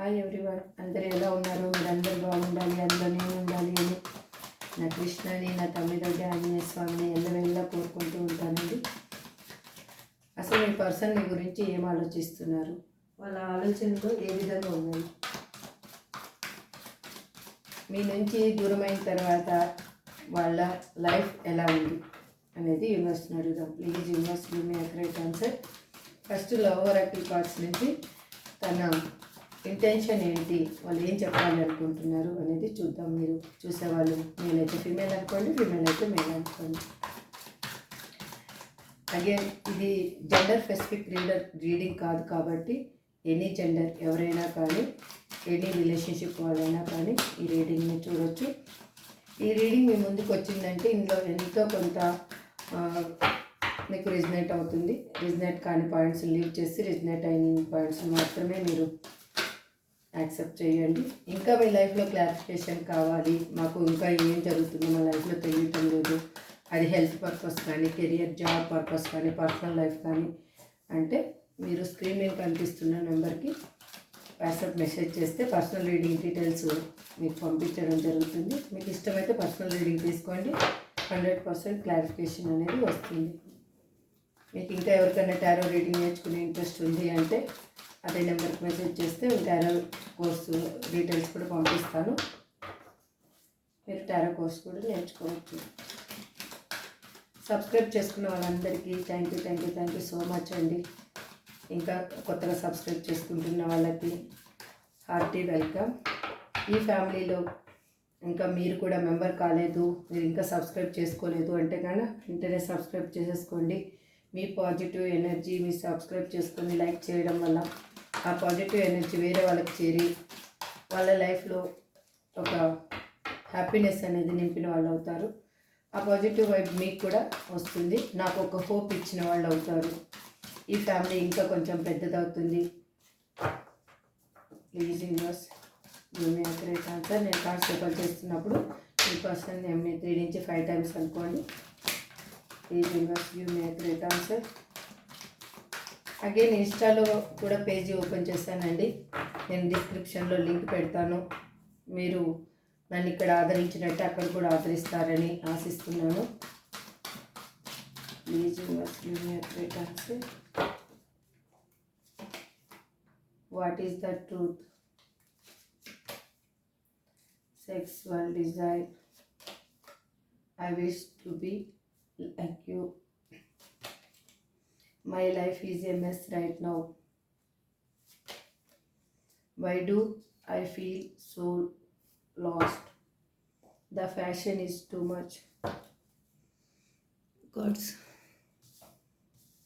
Hi everyone అందరూ ఎలా ఉన్నారు? మీరు బాగుండాలి. అందులో నేను ఉండాలి అని నా కృష్ణని నా తమ్మిదొడ్డి ఆంజనేయ స్వామిని ఎల్లవెల్లా కోరుకుంటూ ఉంటానండి. అసలు మీ పర్సన్ మీ గురించి ఏం ఆలోచిస్తున్నారు? వాళ్ళ ఆలోచనలు ఏ విధంగా ఉన్నాయి? మీ నుంచి దూరమైన తర్వాత వాళ్ళ లైఫ్ ఎలా ఉంది అనేది యూనివర్స్ని అడుగుదాం. Please universe me accurate answer first love వరకల్ parts నుంచి తన ఇంటెన్షన్ ఏంటి? వాళ్ళు ఏం చెప్పాలి అనుకుంటున్నారు అనేది చూద్దాం. మీరు చూసేవాళ్ళు నేనైతే అయితే ఫీమేల్ అనుకోండి ఫీమేల్ అయితే మేల్ అనుకోండి. అగైన్ ఇది జెండర్ స్పెసిఫిక్ రీడర్ రీడింగ్ కాదు కాబట్టి ఎనీ జెండర్ ఎవరైనా కానీ ఎనీ రిలేషన్షిప్ వాళ్ళైనా కానీ ఈ రీడింగ్ని చూడొచ్చు. ఈ రీడింగ్ మీ ముందుకు వచ్చిందంటే ఇందులో ఎంతో కొంత మీకు రిజనేట్ అవుతుంది. రిజనేట్ కాని పాయింట్స్ లీవ్ చేసి రిజనేట్ అయిన పాయింట్స్ మాత్రమే మీరు యాక్సెప్ట్ చేయండి. ఇంకా మీ లైఫ్లో క్లారిఫికేషన్ కావాలి. మాకు ఇంకా ఏం జరుగుతుందో మా లైఫ్లో తెలియటం లేదు. అది హెల్త్ పర్పస్ కానీ కెరియర్ జాబ్ పర్పస్ కానీ పర్సనల్ లైఫ్ కానీ అంటే మీరు స్క్రీన్ మీద కనిపిస్తున్న నెంబర్కి వాట్సాప్ మెసేజ్ చేస్తే పర్సనల్ రీడింగ్ డీటెయిల్స్ మీకు పంపించడం జరుగుతుంది. మీకు ఇష్టమైతే పర్సనల్ రీడింగ్ తీసుకోండి. హండ్రెడ్ పర్సెంట్ క్లారిఫికేషన్ అనేది వస్తుంది. మీకు ఇంకా ఎవరికైనా టారో రీడింగ్ నేర్చుకునే ఇంట్రెస్ట్ ఉంది అంటే అదే నెంబర్కి మెసేజ్ చేస్తే టారో కోర్సు డీటెయిల్స్ కూడా పంపిస్తాను. మీరు టారో కోర్స్ కూడా నేర్చుకోవచ్చు. సబ్స్క్రైబ్ చేసుకున్న వాళ్ళందరికీ thank you thank you thank you so much అండి. ఇంకా కొత్తగా సబ్స్క్రైబ్ చేసుకుంటున్న వాళ్ళకి హార్టీ వెల్కమ్. ఈ ఫ్యామిలీలో ఇంకా మీరు కూడా మెంబర్ కాలేదు మీరు ఇంకా సబ్స్క్రైబ్ చేసుకోలేదు అంటే కానీ వెంటనే సబ్స్క్రైబ్ చేసేసుకోండి. మీ పాజిటివ్ ఎనర్జీ మీ సబ్స్క్రైబ్ చేసుకొని లైక్ చేయడం వల్ల ఆ పాజిటివ్ ఎనర్జీ వేరే వాళ్ళకి చేరి వాళ్ళ లైఫ్లో ఒక హ్యాపీనెస్ అనేది నింపిన వాళ్ళు అవుతారు. ఆ పాజిటివ్ వైబ్ మీకు కూడా వస్తుంది. నాకు ఒక హోప్ ఇచ్చిన వాళ్ళు అవుతారు. ఈ ఫ్యామిలీ ఇంకా కొంచెం పెద్దదవుతుంది. Please universe me accurate answer నేను కార్డ్స్ ఓపెన్ చేస్తున్నప్పుడు ఈ పర్సన్ నేమ్ని త్రీ నుంచి ఫైవ్ టైమ్స్ అనుకోండి. Please universe give me accurate answer again ఇన్స్టాలో కూడా పేజీ ఓపెన్ చేశానండి. నేను డిస్క్రిప్షన్లో లింక్ పెడతాను. మీరు నన్ను ఇక్కడ ఆదరించినట్టు అక్కడ కూడా ఆదరిస్తారని ఆశిస్తున్నాను. Please what is the truth sexual desire. I wish to be like you. My life is a mess right now. Why do I feel so lost? The fashion is too much. Gods.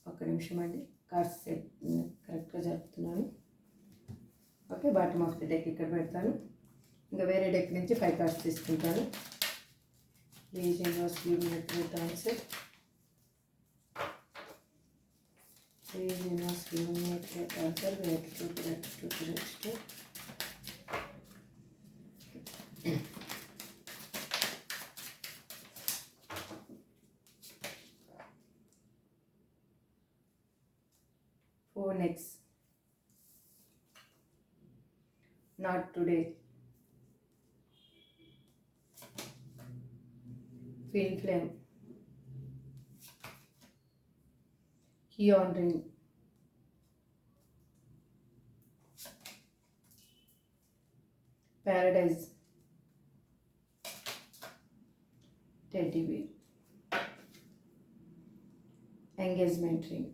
ఒక నిమిషం అండి cards కరెక్ట్గా జరుపుతున్నాను okay bottom of the deck ఇక్కడ పెడతాను ఇంకా వేరే deck నుంచి five cards తీసుకుంటాను please universe give me answer please universe give me accurate answer wait to correct to correct for next not today twin flame ఇయోన్ ring paradise టెడ్డీవి engagement ring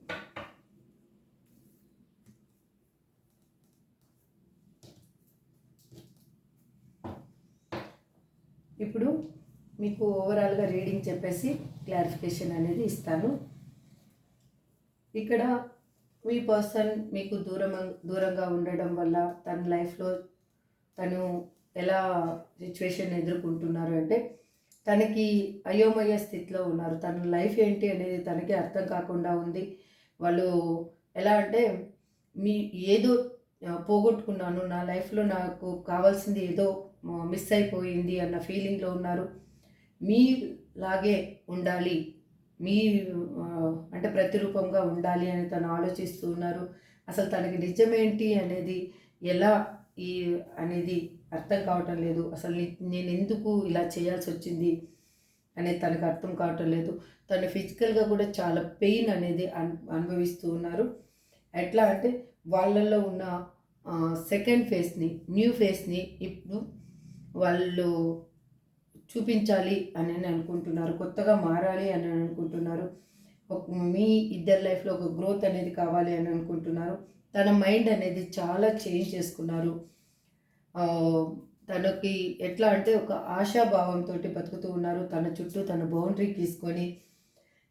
ఇప్పుడు మీకు ఓవరాల్గా రీడింగ్ చెప్పేసి క్లారిఫికేషన్ అనేది ఇస్తాను. ఇక్కడ మీ పర్సన్ మీకు దూరం దూరంగా ఉండడం వల్ల తన లైఫ్లో తను ఎలా సిచ్యువేషన్ ఎదుర్కొంటున్నారు అంటే తనకి అయోమయ స్థితిలో ఉన్నారు. తన లైఫ్ ఏంటి అనేది తనకి అర్థం కాకుండా ఉంది. వాళ్ళు ఎలా అంటే మీ ఏదో పోగొట్టుకున్నాను నా లైఫ్లో నాకు కావాల్సింది ఏదో మిస్ అయిపోయింది అన్న ఫీలింగ్లో ఉన్నారు. మీలాగే ఉండాలి. మీ అంటే ప్రతిరూపంగా ఉండాలి అని తను ఆలోచిస్తూ ఉన్నారు. అసలు తనకి నిజమేంటి అనేది ఎలా ఈ అనేది అర్థం కావటం లేదు. అసలు నేను ఎందుకు ఇలా చేయాల్సి వచ్చింది అనేది తనకు అర్థం కావటం లేదు. తను ఫిజికల్గా కూడా చాలా పెయిన్ అనేది అన్ అనుభవిస్తూ ఉన్నారు. ఎట్లా అంటే వాళ్ళల్లో ఉన్న సెకండ్ ఫేస్ని న్యూ ఫేస్ని ఇప్పుడు వాళ్ళు చూపించాలి అని అనుకుంటున్నారు కొత్తగా మారాలి అని అనుకుంటున్నారు. ఒక మీ ఇద్దరి లైఫ్లో ఒక గ్రోత్ అనేది కావాలి అని అనుకుంటున్నారు. తన మైండ్ అనేది చాలా చేంజ్ చేసుకున్నారు. తనకి ఎట్లా అంటే ఒక ఆశాభావంతో బతుకుతూ ఉన్నారు. తన చుట్టూ తన బౌండరీ తీసుకొని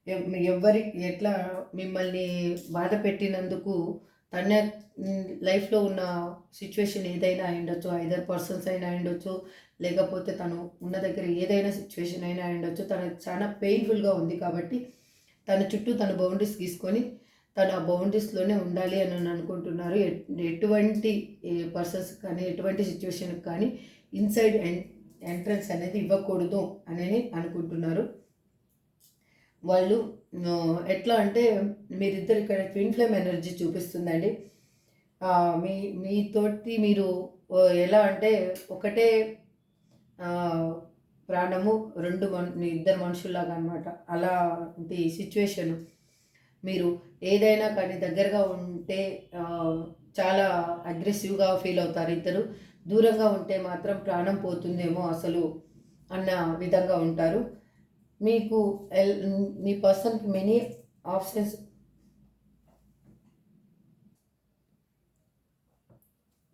ఎవ్- ఎవరి ఎట్లా మిమ్మల్ని బాధ పెట్టినందుకు తన లైఫ్లో ఉన్న సిచ్యువేషన్ ఏదైనా అయి ఉండొచ్చు ఐదర్ పర్సన్స్ అయినా అయి ఉండొచ్చు లేకపోతే తను ఉన్న దగ్గర ఏదైనా సిచ్యువేషన్ అయినా అయి ఉండొచ్చు. తనకు చాలా పెయిన్ఫుల్గా ఉంది కాబట్టి తన చుట్టూ తన బౌండరీస్ తీసుకొని తను ఆ బౌండరీస్లోనే ఉండాలి అని అనుకుంటున్నారు. ఎటువంటి పర్సన్స్ కానీ ఎటువంటి సిచ్యువేషన్కి కానీ ఇన్సైడ్ ఎంట్రన్స్ అనేది ఇవ్వకూడదు అని అనుకుంటున్నారు. వాళ్ళు ఎట్లా అంటే మీరిద్దరు ఇక్కడ ట్విన్ ఫ్లేమ్ ఎనర్జీ చూపిస్తుందండి. మీ మీతోటి మీరు ఎలా అంటే ఒకటే ప్రాణము రెండు మన్ ఇద్దరు మనుషుల్లాగా అనమాట అలాంటి సిచ్యువేషన్. మీరు ఏదైనా కానీ దగ్గరగా ఉంటే చాలా అగ్రెసివ్గా ఫీల్ అవుతారు. ఇద్దరు దూరంగా ఉంటే మాత్రం ప్రాణం పోతుందేమో అసలు అన్న విధంగా ఉంటారు. మీకు ఎల్- మీ పర్సన్కి మెనీ ఆప్షన్స్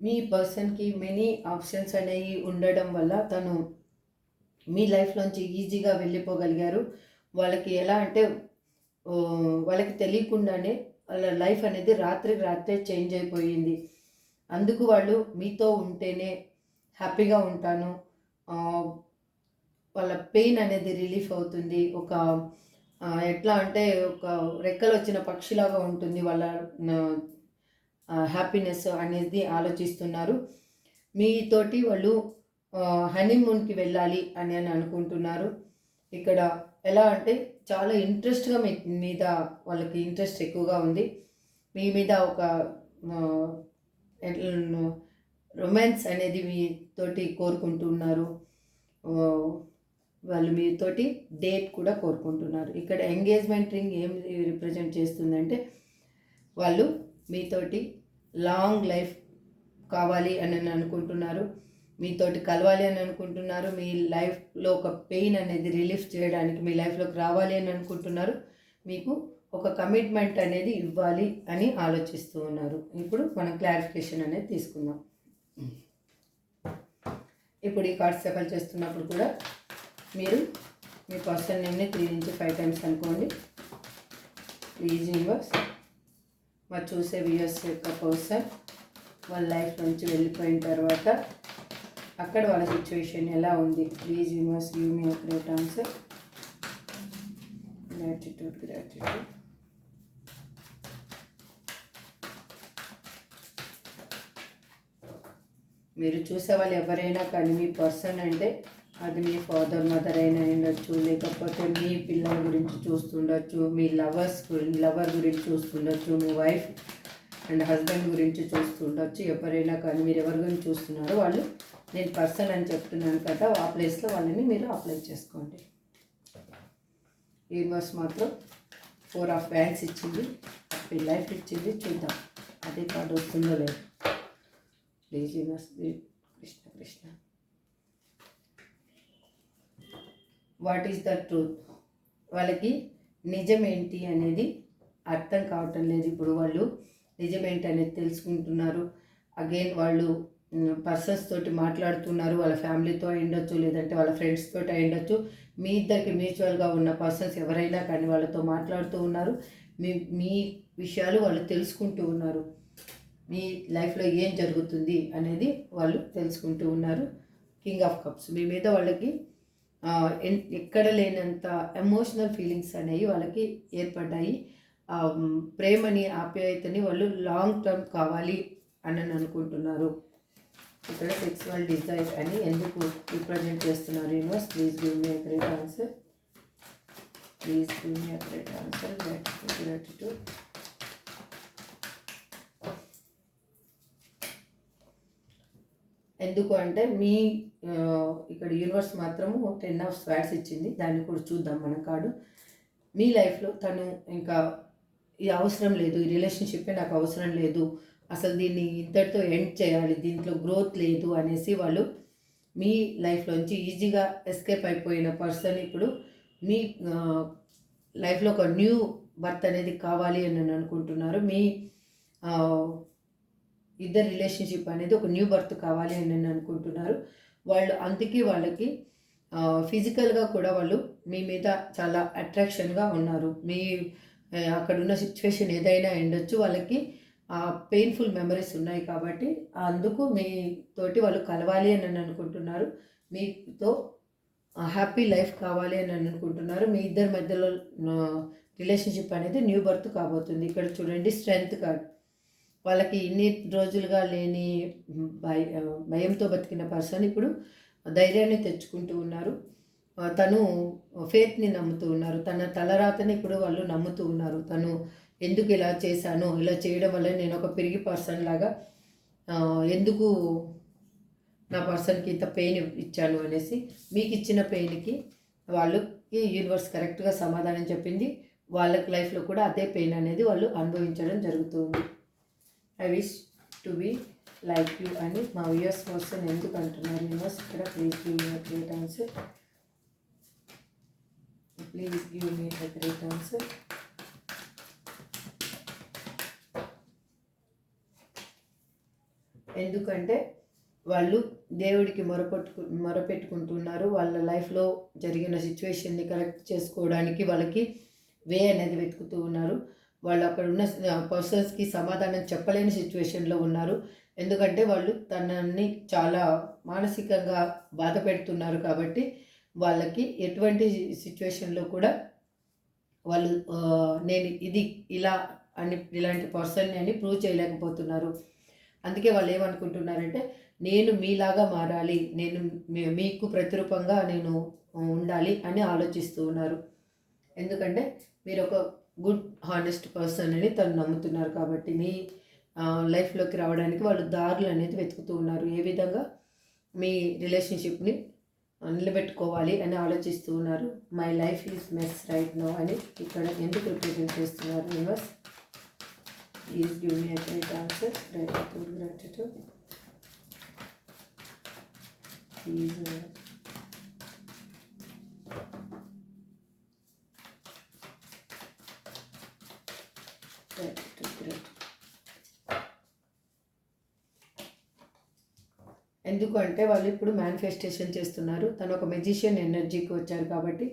మీ పర్సన్కి మెనీ ఆప్షన్స్ అనేవి ఉండడం వల్ల తను మీ లైఫ్లోంచి ఈజీగా వెళ్ళిపోగలిగారు. వాళ్ళకి ఎలా అంటే వాళ్ళకి తెలియకుండానే వాళ్ళ లైఫ్ అనేది రాత్రి రాత్రే చేంజ్ అయిపోయింది. అందుకు వాళ్ళు మీతో ఉంటేనే హ్యాపీగా ఉంటాను. వాళ్ళ పెయిన్ అనేది రిలీఫ్ అవుతుంది. ఒక ఎట్లా అంటే ఒక రెక్కలు వచ్చిన పక్షిలాగా ఉంటుంది వాళ్ళ హ్యాపీనెస్ అనేది ఆలోచిస్తున్నారు. మీతోటి వాళ్ళు హనీమూన్కి వెళ్ళాలి అని అని అనుకుంటున్నారు. ఇక్కడ ఎలా అంటే చాలా ఇంట్రెస్ట్గా మీ మీద వాళ్ళకి ఇంట్రెస్ట్ ఎక్కువగా ఉంది. మీ మీద ఒక రొమాన్స్ అనేది మీతోటి కోరుకుంటున్నారు. వాళ్ళు మీతోటి డేట్ కూడా కోరుకుంటున్నారు. ఇక్కడ ఎంగేజ్మెంట్ రింగ్ ఏం రిప్రజెంట్ చేస్తుందంటే వాళ్ళు మీతోటి లాంగ్ లైఫ్ కావాలి అని అనుకుంటున్నారు. మీతోటి కలవాలి అని అనుకుంటున్నారు. మీ లైఫ్లో ఒక పెయిన్ అనేది రిలీఫ్ చేయడానికి మీ లైఫ్లోకి రావాలి అని అనుకుంటున్నారు. మీకు ఒక కమిట్మెంట్ అనేది ఇవ్వాలి అని ఆలోచిస్తూ ఉన్నారు. ఇప్పుడు మనం క్లారిఫికేషన్ అనేది తీసుకుందాం. ఇప్పుడు ఈ కార్డ్స్ సఫల్ చేస్తున్నప్పుడు కూడా మీరు మీ పర్సన్ నేమ్ని త్రీ నుంచి ఫైవ్ టైమ్స్ అనుకోండి. ప్లీజ్ యూనివర్స్ మరి చూసే వ్యూయర్స్ యొక్క పర్సన్ వాళ్ళ లైఫ్ నుంచి వెళ్ళిపోయిన తర్వాత అక్కడ వాళ్ళ సిచ్యువేషన్ ఎలా ఉంది? Please universe give me great answer gratitude gratitude మీరు చూసే వాళ్ళు ఎవరైనా కానీ మీ పర్సన్ అంటే అది మీ ఫాదర్ మదర్ అయినా ఉండొచ్చు లేకపోతే మీ పిల్లల గురించి చూస్తుండొచ్చు మీ లవర్స్ గురించి లవర్ గురించి చూస్తుండొచ్చు మీ వైఫ్ అండ్ హస్బెండ్ గురించి చూస్తుండొచ్చు ఎవరైనా కానీ మీరు ఎవరి గురించి చూస్తున్నారో వాళ్ళు నేను పర్సన్ అని చెప్తున్నాను కదా ఆ ప్లేస్లో వాళ్ళని మీరు అప్లై చేసుకోండి. యూనివర్స్ మాత్రం ఫోర్ ఆఫ్ బ్యాంక్స్ ఇచ్చింది మీ లైఫ్ ఇచ్చింది చూద్దాం. అదే కార్డు వస్తుందో లేదు. Please universe Krishna Krishna what is the truth వాళ్ళకి నిజం ఏంటి అనేది అర్థం కావటం లేదు. ఇప్పుడు వాళ్ళు నిజం ఏంటి అనేది తెలుసుకుంటున్నారు. అగైన్ వాళ్ళు పర్సన్స్ తోటి మాట్లాడుతున్నారు. వాళ్ళ ఫ్యామిలీతో అయిండొచ్చు లేదంటే వాళ్ళ ఫ్రెండ్స్ తోటి అయిండొచ్చు మీ ఇద్దరికి మ్యూచువల్గా ఉన్న పర్సన్స్ ఎవరైనా కానీ వాళ్ళతో మాట్లాడుతూ ఉన్నారు. మీ మీ విషయాలు వాళ్ళు తెలుసుకుంటూ ఉన్నారు. మీ లైఫ్లో ఏం జరుగుతుంది అనేది వాళ్ళు తెలుసుకుంటూ ఉన్నారు. కింగ్ ఆఫ్ కప్స్ మీ మీద వాళ్ళకి ఎక్కడ లేనంత ఎమోషనల్ ఫీలింగ్స్ అనేవి వాళ్ళకి ఏర్పడ్డాయి. ప్రేమని ఆప్యాయతని వాళ్ళు లాంగ్ టర్మ్ కావాలి అని అనుకుంటున్నారు. ఇక్కడ సెక్సువల్ డిజైర్ అని ఎందుకు రిప్రజెంట్ చేస్తున్నారు universe please give me great answer please give me great answer gratitude ఎందుకు అంటే మీ ఇక్కడ యూనివర్స్ మాత్రము టెన్ ఆఫ్ స్వాట్స్ ఇచ్చింది. దాన్ని కూడా చూద్దాం మన కార్డు మీ లైఫ్లో తను ఇంకా ఇది అవసరం లేదు ఈ రిలేషన్షిప్పే నాకు అవసరం లేదు అసలు దీన్ని ఇంతటితో ఎండ్ చేయాలి దీంట్లో గ్రోత్ లేదు అనేసి వాళ్ళు మీ లైఫ్లోంచి ఈజీగా ఎస్కేప్ అయిపోయిన పర్సన్ ఇప్పుడు మీ లైఫ్లో ఒక న్యూ బర్త్ అనేది కావాలి అని నేను అనుకుంటున్నారు. మీ ఇద్దరు రిలేషన్షిప్ అనేది ఒక న్యూ బర్త్ కావాలి అని నేను అనుకుంటున్నారు. వాళ్ళు అందుకే వాళ్ళకి ఫిజికల్గా కూడా వాళ్ళు మీ మీద చాలా అట్రాక్షన్గా ఉన్నారు. మీ అక్కడ ఉన్న సిచ్యువేషన్ ఏదైనా ఉండొచ్చు. వాళ్ళకి పెయిన్ఫుల్ మెమరీస్ ఉన్నాయి కాబట్టి అందుకు మీతోటి వాళ్ళు కలవాలి అని నేను అనుకుంటున్నారు. మీతో హ్యాపీ లైఫ్ కావాలి అని నేను అనుకుంటున్నారు. మీ ఇద్దరి మధ్యలో రిలేషన్షిప్ అనేది న్యూ బర్త్ కాబోతుంది. ఇక్కడ చూడండి స్ట్రెంగ్త్ కార్డ్ వాళ్ళకి ఇన్ని రోజులుగా లేని భయ భయంతో బతికిన పర్సన్ ఇప్పుడు ధైర్యాన్ని తెచ్చుకుంటూ ఉన్నారు. తను ఫేత్ని నమ్ముతూ ఉన్నారు. తన తలరాతని ఇప్పుడు వాళ్ళు నమ్ముతూ ఉన్నారు. తను ఎందుకు ఇలా చేశాను? ఇలా చేయడం వల్ల నేను ఒక పెరిగి పర్సన్ లాగా ఎందుకు నా పర్సన్కి ఇంత పెయిన్ ఇచ్చాను అనేసి మీకు ఇచ్చిన పెయిన్కి వాళ్ళకి యూనివర్స్ కరెక్ట్గా సమాధానం చెప్పింది. వాళ్ళకి లైఫ్లో కూడా అదే పెయిన్ అనేది వాళ్ళు అనుభవించడం జరుగుతుంది. I wish to be like you అని మా వ్యూయర్స్ కోసం ఎందుకు అంటున్నారు? యూనివర్స్ ఇక్కడ please give me great answer please give me the great answer ఎందుకంటే వాళ్ళు దేవుడికి మొరపెట్టుకు మొరపెట్టుకుంటున్నారు. వాళ్ళ లైఫ్లో జరిగిన సిచ్యువేషన్ని కరెక్ట్ చేసుకోవడానికి వాళ్ళకి వే అనేది వెతుకుతూ ఉన్నారు. వాళ్ళు అక్కడ ఉన్న పర్సన్స్కి సమాధానం చెప్పలేని సిచ్యువేషన్లో ఉన్నారు. ఎందుకంటే వాళ్ళు తనని చాలా మానసికంగా బాధ పెడుతున్నారు కాబట్టి వాళ్ళకి ఎటువంటి సిచ్యువేషన్లో కూడా వాళ్ళు నేను ఇది ఇలా అని ఇలాంటి పర్సన్ని అని ప్రూవ్ చేయలేకపోతున్నారు. అందుకే వాళ్ళు ఏమనుకుంటున్నారంటే నేను మీలాగా మారాలి నేను మీకు ప్రతిరూపంగా నేను ఉండాలి అని ఆలోచిస్తూ ఉన్నారు. ఎందుకంటే మీరు ఒక గుడ్ హానెస్ట్ పర్సన్ అని తను నమ్ముతున్నారు కాబట్టి మీ లైఫ్లోకి రావడానికి వాళ్ళు దారులు అనేది వెతుకుతూ ఉన్నారు. ఏ విధంగా మీ రిలేషన్షిప్ని నిలబెట్టుకోవాలి అని ఆలోచిస్తూ ఉన్నారు. My life is mess right no అని ఇక్కడ ఎందుకు రిప్రజెంట్ చేస్తున్నారు universe? Is give me right answer. Gratitude gratitude. Please gratitude gratitude ఎందుకు అంటే వాళ్ళు ఇప్పుడు మేనిఫెస్టేషన్ చేస్తున్నారు. తను ఒక మెజిషియన్ ఎనర్జీకి వచ్చారు కాబట్టి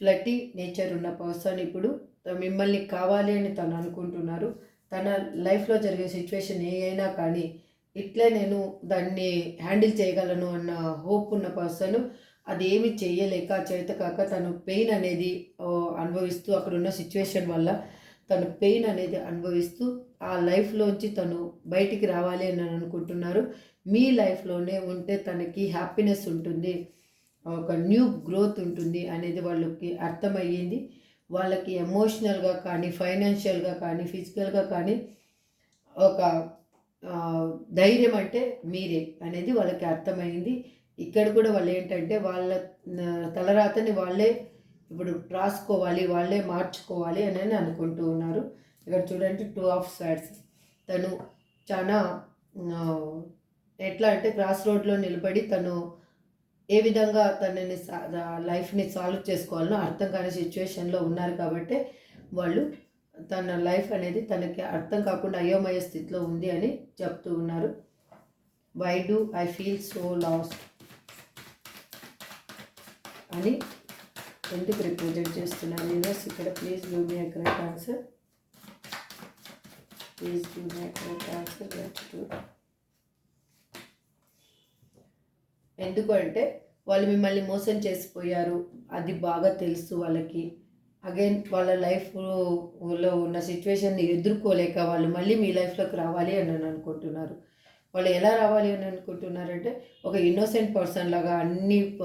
ఫ్లటీ నేచర్ ఉన్న పర్సన్ ఇప్పుడు మిమ్మల్ని కావాలి అని తను అనుకుంటున్నారు. తన లైఫ్లో జరిగే సిచ్యువేషన్ ఏ అయినా కానీ ఇట్లే నేను దాన్ని హ్యాండిల్ చేయగలను అన్న హోప్ ఉన్న పర్సన్ అది ఏమి చేయలేక చేత కాక తను పెయిన్ అనేది అనుభవిస్తూ అక్కడ ఉన్న సిచ్యువేషన్ వల్ల తను పెయిన్ అనేది అనుభవిస్తూ ఆ లైఫ్లోంచి తను బయటికి రావాలి అని అనుకుంటున్నారు. మీ లైఫ్లోనే ఉంటే తనకి హ్యాపీనెస్ ఉంటుంది. ఒక న్యూ గ్రోత్ ఉంటుంది అనేది వాళ్ళకి అర్థమయ్యింది. వాళ్ళకి ఎమోషనల్గా కానీ ఫైనాన్షియల్గా కానీ ఫిజికల్గా కానీ ఒక ధైర్యం అంటే మీరే అనేది వాళ్ళకి అర్థమైంది ఇక్కడ కూడా వాళ్ళు ఏంటంటే వాళ్ళ తలరాతని వాళ్ళే ఇప్పుడు రాసుకోవాలి వాళ్ళే మార్చుకోవాలి అని అనుకుంటూ ఉన్నారు. ఇక్కడ చూడండి టూ ఆఫ్ స్వాడ్స్ తను చాలా ఎట్లా అంటే క్రాస్ రోడ్లో నిలబడి తను ఏ విధంగా తనని సా- లైఫ్ని సాల్వ్ చేసుకోవాలనో అర్థం కాని సిచ్యువేషన్లో ఉన్నారు కాబట్టి వాళ్ళు తన లైఫ్ అనేది తనకి అర్థం కాకుండా అయోమయ స్థితిలో ఉంది అని చెప్తూ ఉన్నారు. Why do I feel so lost అని ఎందుకు రిప్రజెంట్ చేస్తున్నారు? యూనివర్స్ ఇక్కడ please give me correct answer please give me correct answer gratitude ఎందుకు అంటే వాళ్ళు మిమ్మల్ని మోసం చేసిపోయారు. అది బాగా తెలుసు వాళ్ళకి. అగైన్ వాళ్ళ లైఫ్లో ఉన్న సిచ్యువేషన్ని ఎదుర్కోలేక వాళ్ళు మళ్ళీ మీ లైఫ్లోకి రావాలి అని అని అనుకుంటున్నారు. వాళ్ళు ఎలా రావాలి అని అనుకుంటున్నారంటే ఒక ఇన్నోసెంట్ పర్సన్ లాగా అన్నీ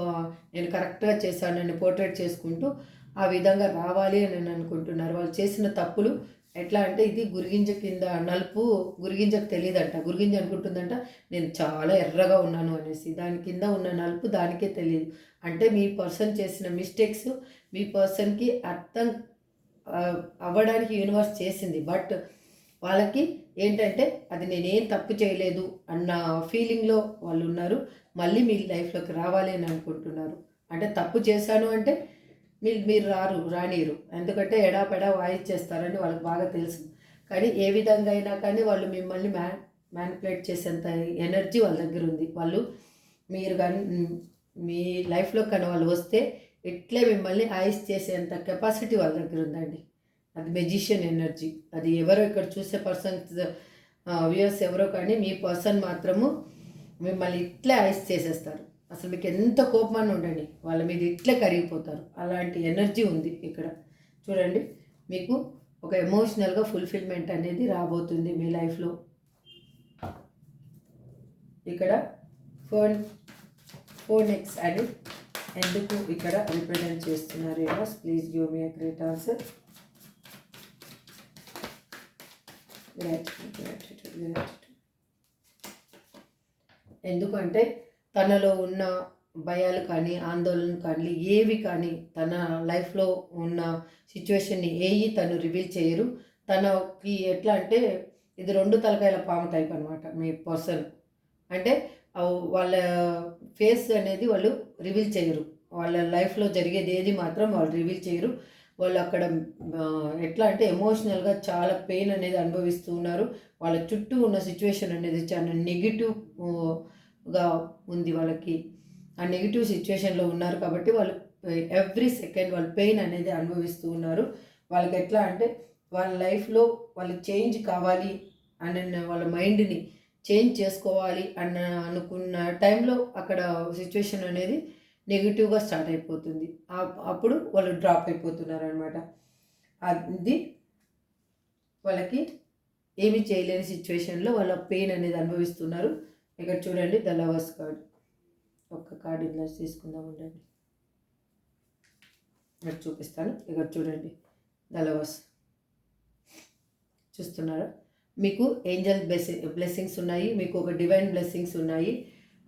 నేను కరెక్ట్గా చేశానని పోర్ట్రేట్ చేసుకుంటూ ఆ విధంగా రావాలి అని నేను అనుకుంటున్నారు. వాళ్ళు చేసిన తప్పులు ఎట్లా అంటే ఇది గురిగింజ కింద నలుపు గురిగింజకు తెలియదంట. గురిగింజ అనుకుంటుందంట నేను చాలా ఎర్రగా ఉన్నాను అనేసి. దాని కింద ఉన్న నలుపు దానికే తెలియదు. అంటే మీ పర్సన్ చేసిన మిస్టేక్స్ మీ పర్సన్కి అర్థం అవ్వడానికి యూనివర్స్ చేసింది. బట్ వాళ్ళకి ఏంటంటే అది నేనేం తప్పు చేయలేదు అన్న ఫీలింగ్లో వాళ్ళు ఉన్నారు మళ్ళీ మీ లైఫ్లోకి రావాలి అని అనుకుంటున్నారు. అంటే తప్పు చేశాను అంటే మీరు మీరు రారు రానిరు ఎందుకంటే ఎడాపెడా వాయిచ్చేస్తారని వాళ్ళకి బాగా తెలుసు. కానీ ఏ విధంగా అయినా కానీ వాళ్ళు మిమ్మల్ని మ్యా మ్యానిపులేట్ చేసేంత ఎనర్జీ వాళ్ళ దగ్గర ఉంది. వాళ్ళు మీరు కానీ మీ లైఫ్లో కానీ వాళ్ళు వస్తే ఇట్లే మిమ్మల్ని ఐస్ చేసేంత కెపాసిటీ వాళ్ళ దగ్గర ఉందండి. అది మెజిషియన్ ఎనర్జీ అది ఎవరో ఇక్కడ చూసే పర్సన్ వ్యూస్ ఎవరో కానీ మీ పర్సన్ మాత్రము మిమ్మల్ని ఇట్లే ఐస్ చేసేస్తారు. అసలు మీకు ఎంత కోపమని ఉండండి వాళ్ళ మీద ఇట్లే కరిగిపోతారు. అలాంటి ఎనర్జీ ఉంది ఇక్కడ. చూడండి మీకు ఒక ఎమోషనల్గా ఫుల్ఫిల్మెంట్ అనేది రాబోతుంది మీ లైఫ్లో ఇక్కడ ఫోన్ ఫోన్ ఎక్స్ అని ఎందుకు ఇక్కడ రిప్రజెంట్ చేస్తున్నారు? ఏమోస్ please give me great answer ఎందుకంటే తనలో ఉన్న భయాలు కానీ ఆందోళన కానీ ఏవి కానీ తన లైఫ్లో ఉన్న సిచ్యువేషన్ని ఏవి తను రివీల్ చేయరు. తనకి ఎట్లా అంటే ఇది రెండు తలకాయల పాము టైప్ అనమాట మీ పర్సన్. అంటే వాళ్ళ ఫేస్ అనేది వాళ్ళు రివీల్ చేయరు. వాళ్ళ లైఫ్లో జరిగేది ఏది మాత్రం వాళ్ళు రివీల్ చేయరు. వాళ్ళు అక్కడ ఎట్లా అంటే ఎమోషనల్గా చాలా పెయిన్ అనేది అనుభవిస్తూ ఉన్నారు. వాళ్ళ చుట్టూ ఉన్న సిచ్యువేషన్ అనేది చాలా నెగిటివ్గా ఉంది వాళ్ళకి. ఆ నెగిటివ్ సిచ్యువేషన్లో ఉన్నారు కాబట్టి వాళ్ళు ఎవ్రీ సెకండ్ వాళ్ళు పెయిన్ అనేది అనుభవిస్తూ ఉన్నారు. వాళ్ళకి ఎట్లా అంటే వాళ్ళ లైఫ్లో వాళ్ళు చేంజ్ కావాలి అని వాళ్ళ మైండ్ని చేంజ్ చేసుకోవాలి అన్న అనుకున్న టైంలో అక్కడ సిచ్యువేషన్ అనేది నెగిటివ్గా స్టార్ట్ అయిపోతుంది. అప్పుడు వాళ్ళు డ్రాప్ అయిపోతున్నారు అనమాట అది వాళ్ళకి ఏమి చేయలేని సిచ్యువేషన్లో వాళ్ళ పెయిన్ అనేది అనుభవిస్తున్నారు. ఇక్కడ చూడండి ద లవర్స్ కార్డ్. ఒక్క కార్డ్ ఇలా తీసుకుందాం ఉండండి. ఇక్కడ చూపిస్తాను. ఇక్కడ చూడండి ద లవర్స్. చూస్తున్నారా? మీకు ఏంజల్ బ్లెస్సింగ్ బ్లెస్సింగ్స్ ఉన్నాయి. మీకు ఒక డివైన్ బ్లెస్సింగ్స్ ఉన్నాయి.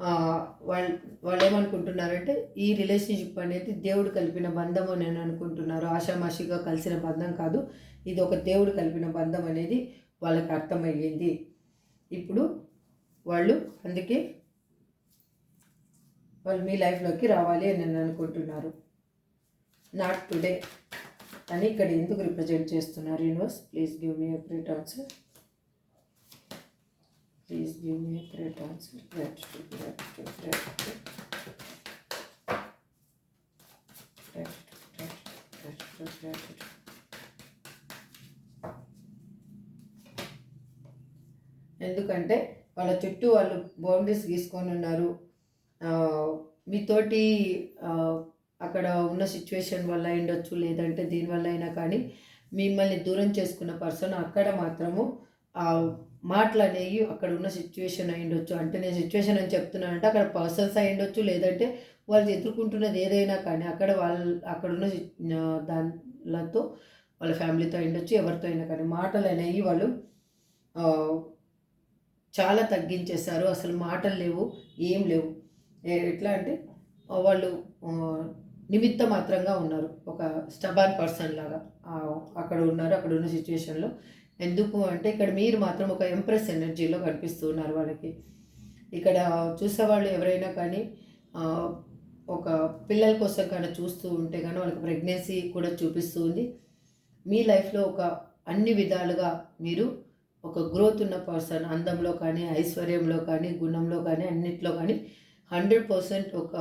వాళ్ళు వాళ్ళు ఏమనుకుంటున్నారంటే ఈ రిలేషన్షిప్ అనేది దేవుడు కలిపిన బంధం అని అనుకుంటున్నారు. ఆషామాషిగా కలిసిన బంధం కాదు. ఇది ఒక దేవుడు కలిపిన బంధం అనేది వాళ్ళకి అర్థమయ్యింది. ఇప్పుడు వాళ్ళు అందుకే వాళ్ళు మీ లైఫ్లోకి రావాలి అని నేను అనుకుంటున్నారు. నాట్ టుడే అని ఇక్కడ ఎందుకు రిప్రజెంట్ చేస్తున్నారు? Universe please give me accurate answer please give me great answer gratitude gratitude gratitude gratitude gratitude ఎందుకంటే వాళ్ళ చుట్టూ వాళ్ళు బౌండరీస్ గీసుకొని ఉన్నారు. మీతోటి అక్కడ ఉన్న సిచ్యువేషన్ వల్ల ఉండొచ్చు లేదంటే దీనివల్ల అయినా కానీ మిమ్మల్ని దూరం చేసుకున్న పర్సన్ అక్కడ మాత్రము ఆ మాటలు అనేవి అక్కడ ఉన్న సిచ్యువేషన్ అయిండొచ్చు అంటే నేను సిచ్యువేషన్ అని చెప్తున్నానంటే అక్కడ పర్సన్స్ అయ్యుండొచ్చు లేదంటే వాళ్ళు ఎదుర్కొంటున్నది ఏదైనా కానీ అక్కడ వాళ్ళ అక్కడ ఉన్న దానిలతో వాళ్ళ ఫ్యామిలీతో అయిండొచ్చు ఎవరితో అయినా కానీ. మాటలు అనేవి వాళ్ళు చాలా తగ్గించేశారు. అసలు మాటలు లేవు ఏం లేవు. ఎట్లా అంటే వాళ్ళు నిమిత్త మాత్రంగా ఉన్నారు. ఒక స్టబాన్ పర్సన్ లాగా. అక్కడ ఉన్నారు అక్కడ ఉన్న సిచ్యువేషన్లో ఎందుకు అంటే ఇక్కడ మీరు మాత్రం ఒక ఎంప్రెస్ ఎనర్జీలో కనిపిస్తున్నారు వాళ్ళకి. ఇక్కడ చూసేవాళ్ళు ఎవరైనా కానీ ఒక పిల్లల కోసం కానీ చూస్తూ ఉంటే కానీ వాళ్ళకి ప్రెగ్నెన్సీ కూడా చూపిస్తుంది మీ లైఫ్లో ఒక అన్ని విధాలుగా మీరు ఒక గ్రోత్ ఉన్న పర్సన్ అందంలో కానీ ఐశ్వర్యంలో కానీ గుణంలో కానీ అన్నిట్లో కానీ హండ్రెడ్ పర్సెంట్ ఒక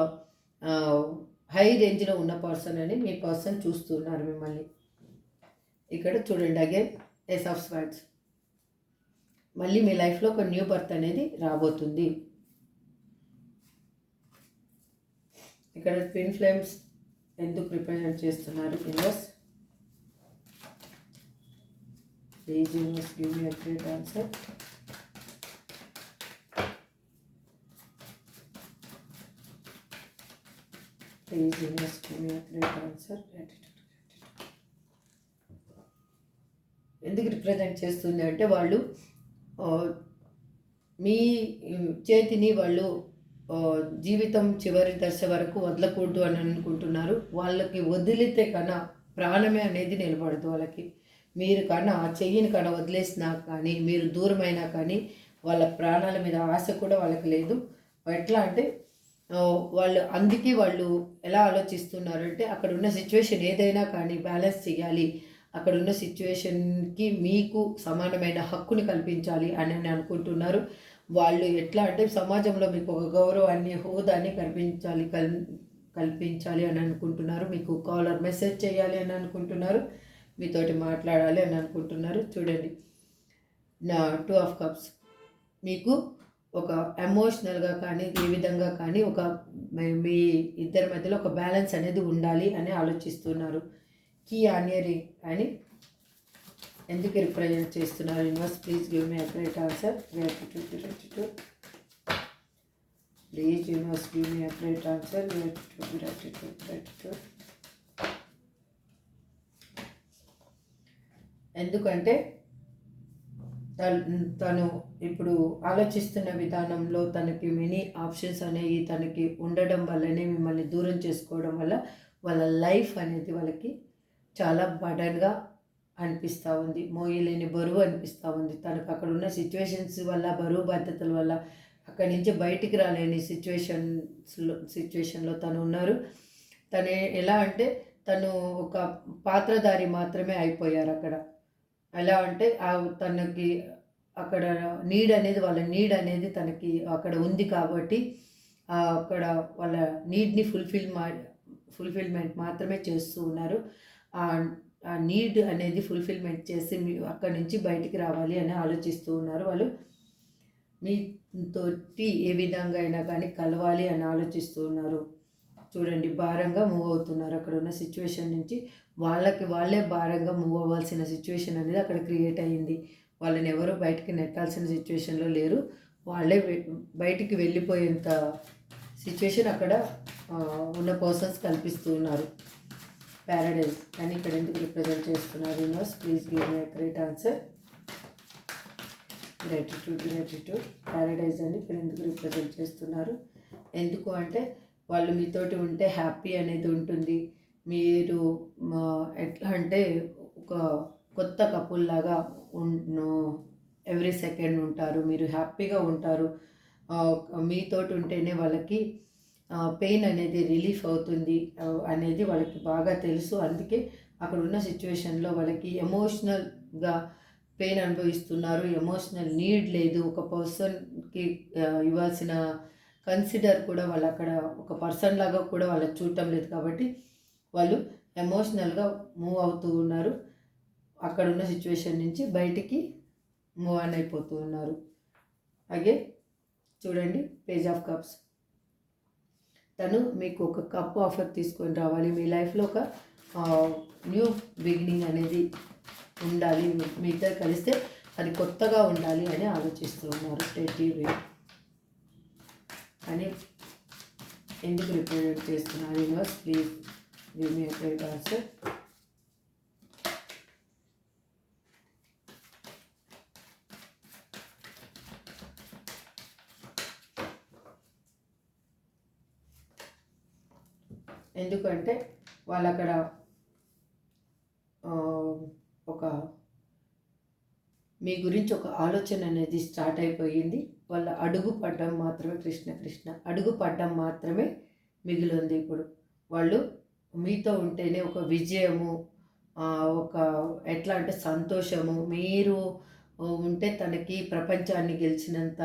హై రేంజ్లో ఉన్న పర్సన్ అని మీ పర్సన్ చూస్తున్నారు మిమ్మల్ని. ఇక్కడ చూడండి అగైన్. ఎస్ ఆఫ్ స్వర్డ్స్ మళ్ళీ మీ లైఫ్లో ఒక న్యూ బర్త్ అనేది రాబోతుంది. ఇక్కడ ట్విన్ ఫ్లేమ్స్ ఎందుకు రిప్రజెంట్ చేస్తున్నారు? Universe please universe give me great answer please universe give me great answer ఎందుకు రిప్రజెంట్ చేస్తుంది అంటే వాళ్ళు మీ చేతిని వాళ్ళు జీవితం చివరి దశ వరకు వదలకూడదు అని అనుకుంటున్నారు. వాళ్ళకి వదిలితే కన్నా ప్రాణమే అనేది నిలబడదు వాళ్ళకి. మీరు కన్నా ఆ చెయ్యిని కన్నా వదిలేసినా కానీ మీరు దూరమైనా కానీ వాళ్ళ ప్రాణాల మీద ఆశ కూడా వాళ్ళకి లేదు. ఎట్లా అంటే వాళ్ళు అందుకే వాళ్ళు ఎలా ఆలోచిస్తున్నారు అంటే అక్కడ ఉన్న సిచ్యువేషన్ ఏదైనా కానీ బ్యాలెన్స్ చేయాలి. అక్కడ ఉన్న సిచ్యువేషన్కి మీకు సమానమైన హక్కుని కల్పించాలి అని అనుకుంటున్నారు. వాళ్ళు ఎట్లా అంటే సమాజంలో మీకు ఒక గౌరవాన్ని హోదాన్ని కల్పించాలి కల్ కల్పించాలి అని అనుకుంటున్నారు. మీకు కాలర్ మెసేజ్ చేయాలి అని అనుకుంటున్నారు. మీతోటి మాట్లాడాలి అని అనుకుంటున్నారు. చూడండి. నా టూ ఆఫ్ కప్స్. మీకు ఒక ఎమోషనల్గా కానీ ఏ విధంగా కానీ ఒక మీ ఇద్దరి మధ్యలో ఒక బ్యాలెన్స్ అనేది ఉండాలి అని ఆలోచిస్తున్నారు. కీ ఆనియరీ అని ఎందుకు రిప్రజెంట్ చేస్తున్నారు? Universe please give me accurate answer. Gratitude gratitude please universe give me accurate answer. Gratitude gratitude gratitude ఎందుకంటే తను ఇప్పుడు ఆలోచిస్తున్న విధానంలో తనకి మెనీ ఆప్షన్స్ అనేవి తనకి ఉండడం వల్లనే మిమ్మల్ని దూరం చేసుకోవడం వల్ల వాళ్ళ లైఫ్ అనేది వాళ్ళకి చాలా బడన్గా అనిపిస్తూ ఉంది. మోయలేని బరువు అనిపిస్తూ ఉంది. తనకు అక్కడ ఉన్న సిచ్యువేషన్స్ వల్ల బరువు బాధ్యతల వల్ల అక్కడి నుంచి బయటికి రాలేని సిచ్యువేషన్స్లో సిచ్యువేషన్లో తను ఉన్నారు. తను ఎలా అంటే తను ఒక పాత్రధారి మాత్రమే అయిపోయారు అక్కడ. ఎలా అంటే ఆ తనకి అక్కడ నీడ్ అనేది వాళ్ళ నీడ్ అనేది తనకి అక్కడ ఉంది కాబట్టి ఆ అక్కడ వాళ్ళ నీడ్ని ఫుల్ఫిల్ మా ఫుల్ఫిల్మెంట్ మాత్రమే చేస్తూ ఉన్నారు. ఆ నీడ్ అనేది ఫుల్ఫిల్మెంట్ చేసి మీ అక్కడి నుంచి బయటికి రావాలి అని ఆలోచిస్తూ ఉన్నారు. వాళ్ళు మీతోటి ఏ విధంగా అయినా కానీ కలవాలి అని ఆలోచిస్తూ ఉన్నారు. చూడండి భారంగా మూవ్ అవుతున్నారు అక్కడ ఉన్న సిచ్యువేషన్ నుంచి. వాళ్ళకి వాళ్ళే భారంగా మూవ్ అవ్వాల్సిన సిచ్యువేషన్ అనేది అక్కడ క్రియేట్ అయ్యింది. వాళ్ళని ఎవరు బయటికి నెట్టాల్సిన సిచ్యువేషన్లో లేరు. వాళ్ళే బయటికి వెళ్ళిపోయేంత సిచ్యువేషన్ అక్కడ ఉన్న పర్సన్స్ కల్పిస్తూ ఉన్నారు. ప్యారడైజ్ కానీ ఇక్కడ ఎందుకు రిప్రజెంట్ చేస్తున్నారు universe please give me correct answer gratitude gratitude paradise అని ఇక్కడ ఎందుకు రిప్రజెంట్ చేస్తున్నారు? ఎందుకు అంటే వాళ్ళు మీతోటి ఉంటే హ్యాపీ అనేది ఉంటుంది. మీరు ఎట్లా అంటే ఒక కొత్త కపుల్ లాగా ఎవ్రీ సెకండ్ ఉంటారు. మీరు హ్యాపీగా ఉంటారు. మీతోటి ఉంటేనే వాళ్ళకి పెయిన్ అనేది రిలీఫ్ అవుతుంది అనేది వాళ్ళకి బాగా తెలుసు. అందుకే అక్కడ ఉన్న సిచ్యువేషన్లో వాళ్ళకి ఎమోషనల్గా పెయిన్ అనుభవిస్తున్నారు. ఎమోషనల్ నీడ్ లేదు. ఒక పర్సన్కి ఇవ్వాల్సిన కన్సిడర్ కూడా వాళ్ళు అక్కడ ఒక పర్సన్ లాగా కూడా వాళ్ళకి చూడటం లేదు కాబట్టి వాళ్ళు ఎమోషనల్గా మూవ్ అవుతూ ఉన్నారు. అక్కడ ఉన్న సిచ్యువేషన్ నుంచి బయటికి మూవ్ ఆన్ అయిపోతూ ఉన్నారు. అలాగే చూడండి పేజ్ ఆఫ్ కప్స్ తను మీకు ఒక కప్ ఆఫర్ తీసుకొని రావాలి. మీ లైఫ్లో ఒక న్యూ బిగినింగ్ అనేది ఉండాలి. మీ- ఇద్దరు కలిస్తే అది కొత్తగా ఉండాలి అని ఆలోచిస్తూ ఉన్నారు. టెడ్డీ అని ఎందుకు రిప్రజెంట్ చేస్తున్నారు? Universe please give me answer ఎందుకంటే వాళ్ళు అక్కడ ఒక మీ గురించి ఒక ఆలోచన అనేది స్టార్ట్ అయిపోయింది. వాళ్ళ అడుగు పడ్డం మాత్రమే కృష్ణ కృష్ణ. అడుగు పడ్డం మాత్రమే మిగిలింది ఇప్పుడు. వాళ్ళు మీతో ఉంటేనే ఒక విజయము ఒక ఎట్లా అంటే సంతోషము. మీరు ఉంటే తనకి ప్రపంచాన్ని గెలిచినంత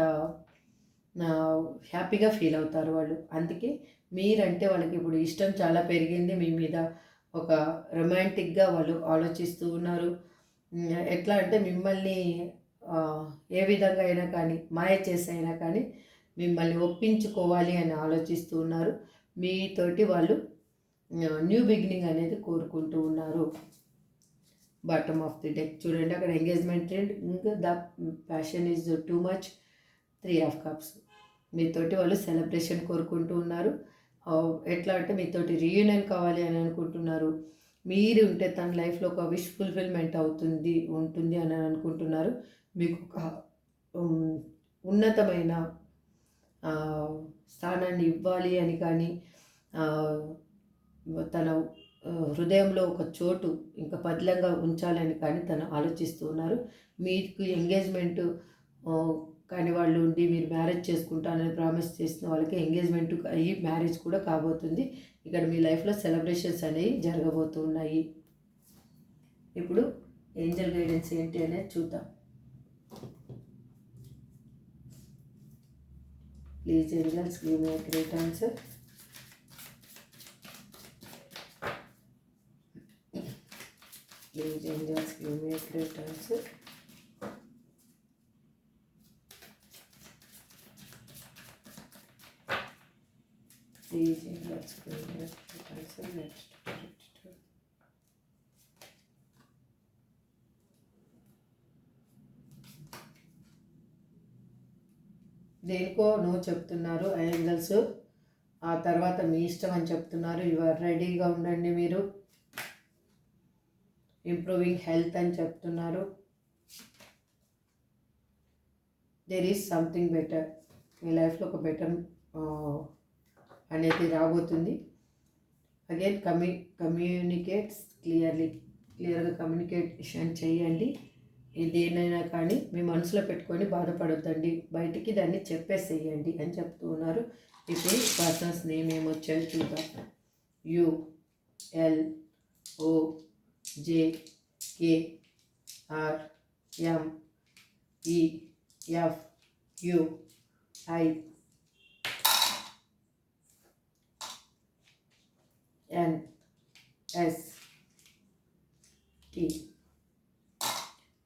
హ్యాపీగా ఫీల్ అవుతారు వాళ్ళు. అందుకే మీరంటే వాళ్ళకి ఇప్పుడు ఇష్టం చాలా పెరిగింది మీ మీద. ఒక రొమాంటిక్గా వాళ్ళు ఆలోచిస్తూ ఉన్నారు. ఎట్లా అంటే మిమ్మల్ని ఏ విధంగా అయినా కానీ మాయ చేసి అయినా కానీ మిమ్మల్ని ఒప్పించుకోవాలి అని ఆలోచిస్తూ ఉన్నారు. మీతోటి వాళ్ళు న్యూ బిగినింగ్ అనేది కోరుకుంటూ ఉన్నారు. బాటమ్ ఆఫ్ ది డెక్ చూడండి అక్కడ ఎంగేజ్మెంట్ ట్రెండ్. ఇంకా the passion is too much. Three of cups. మీతోటి వాళ్ళు సెలబ్రేషన్ కోరుకుంటూ ఉన్నారు. ఎట్లా అంటే మీతోటి రీయూనియన్ కావాలి అని అనుకుంటున్నారు. మీరు ఉంటే తన లైఫ్లో ఒక విష్ ఫుల్ఫిల్మెంట్ అవుతుంది ఉంటుంది అని అనుకుంటున్నారు. మీకు ఒక ఉన్నతమైన స్థానాన్ని ఇవ్వాలి అని కానీ తన హృదయంలో ఒక చోటు ఇంకా పదిలంగా ఉంచాలని కానీ తను ఆలోచిస్తూ ఉన్నారు. మీకు ఎంగేజ్మెంట్ కానీ వాళ్ళు ఉండి మీరు మ్యారేజ్ చేసుకుంటానని ప్రామిస్ చేసిన వాళ్ళకి ఎంగేజ్మెంట్ అయ్యి మ్యారేజ్ కూడా కాబోతుంది. ఇక్కడ మీ లైఫ్లో సెలబ్రేషన్స్ అనేవి జరగబోతున్నాయి ఇప్పుడు ఏంజల్ గైడెన్స్ ఏంటి అనేది చూద్దాం. Please angels give me great answer. Please angels give me great answer. Please, angels, give me to great answer. Next. దేనికో నో చెప్తున్నారు యాంగిల్స్ ఆ తర్వాత మీ ఇష్టం అని చెప్తున్నారు. యువర్ రెడీగా ఉండండి మీరు. ఇంప్రూవింగ్ హెల్త్ అని చెప్తున్నారు. దెర్ ఈజ్ సంథింగ్ బెటర్ మీ లైఫ్లో ఒక బెటర్ అనేది రాబోతుంది. అగైన్ కమ్యూ కమ్యూనికేట్స్ క్లియర్లీ క్లియర్గా కమ్యూనికేషన్ చేయండి. దేనైనా కానీ మీ మనసులో పెట్టుకొని బాధపడొద్దండి. బయటికి దాన్ని చెప్పేసేయండి అని చెప్తూ ఉన్నారు. ఇప్పుడు పర్సన్స్ నేమ్ ఏమొచ్చాయో చూద్దాం. U L O J K R M E F U I N S T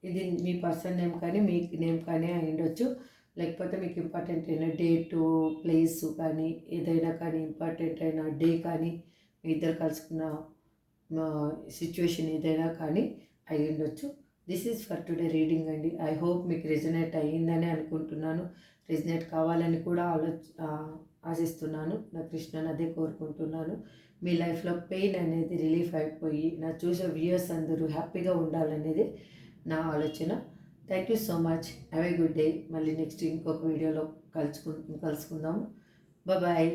ఇది మీ పర్సన్ నేమ్ కానీ మీ నేమ్ కానీ అయి ఉండొచ్చు లేకపోతే మీకు ఇంపార్టెంట్ అయిన డేటు ప్లేస్ కానీ ఏదైనా కానీ ఇంపార్టెంట్ అయిన డే కానీ మీ ఇద్దరు కలుసుకున్న సిచ్యువేషన్ ఏదైనా కానీ అయి ఉండొచ్చు this is for today reading అండి. ఐ హోప్ మీకు రిజనేట్ అయ్యిందని అనుకుంటున్నాను. రిజనేట్ కావాలని కూడా ఆలోచ ఆశిస్తున్నాను. నా కృష్ణ అదే కోరుకుంటున్నాను. మీ లైఫ్లో పెయిన్ అనేది రిలీఫ్ అయిపోయి నా చూసే వ్యూయర్స్ అందరూ హ్యాపీగా ఉండాలనేది నా ఆలోచన. Thank you so much have a good day మళ్ళీ నెక్స్ట్ ఇంకొక వీడియోలో కలుసుకు కలుసుకుందాము. బాయ్